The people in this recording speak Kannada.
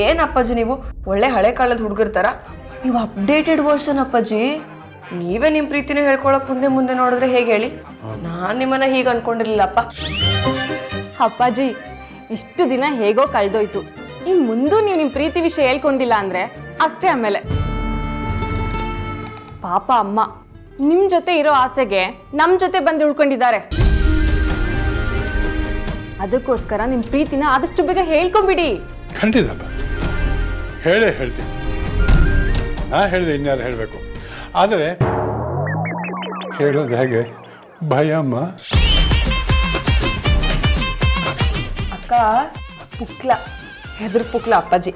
ಏನ್ ಅಪ್ಪಾಜಿ ನೀವು? ಒಳ್ಳೆ ಹಳೆ ಕಾಲದ ಹುಡುಗರ ಥರ ನೀವು ಅಪ್ಡೇಟೆಡ್ ವರ್ಷನ್ ಅಪ್ಪಾಜಿ. ನೀವೇ ನಿಮ್ಮ ಪ್ರೀತಿನ ಹೇಳ್ಕೊಳಕ್ ಮುಂದೆ ಮುಂದೆ ನೋಡಿದ್ರೆ ಹೇಗೆ ಹೇಳಿ? ನಾನು ನಿಮ್ಮನ್ನ ಹೀಗೆ ಅನ್ಕೊಂಡಿರ್ಲಿಲ್ಲಪ್ಪ. ಅಪ್ಪಾಜಿ, ಇಷ್ಟು ದಿನ ಹೇಗೋ ಕಳೆದೋಯ್ತು. ಈ ಮುಂದೂ ನೀವು ನಿಮ್ಮ ಪ್ರೀತಿ ವಿಷಯ ಹೇಳ್ಕೊಂಡಿಲ್ಲ ಅಂದ್ರೆ ಅಷ್ಟೇ ಆಮೇಲೆ. ಪಾಪ ಅಮ್ಮ, ನಿಮ್ ಜೊತೆ ಇರೋ ಆಸೆಗೆ ನಮ್ ಜೊತೆ ಬಂದು ಉಳ್ಕೊಂಡಿದ್ದಾರೆ. ಅದಕ್ಕೋಸ್ಕರ ನಿಮ್ ಪ್ರೀತಿನ ಆದಷ್ಟು ಬೇಗ ಹೇಳ್ಕೊಂಬಿಡಿ. ಖಂಡಿತಪ್ಪ ಹೇಳೇ ಹೇಳ್ತೀನಿ. ನಾ ಹೇಳಿದೆ ಇನ್ಯಾರು ಹೇಳಬೇಕು. ಆದರೆ ಹೇಳೋದು ಹೇಗೆ? ಭಯಮ್ಮ ಅಕ್ಕ, ಪುಕ್ಲ. ಹೆದ್ರ ಪುಕ್ಲ ಅಪ್ಪಾಜಿ.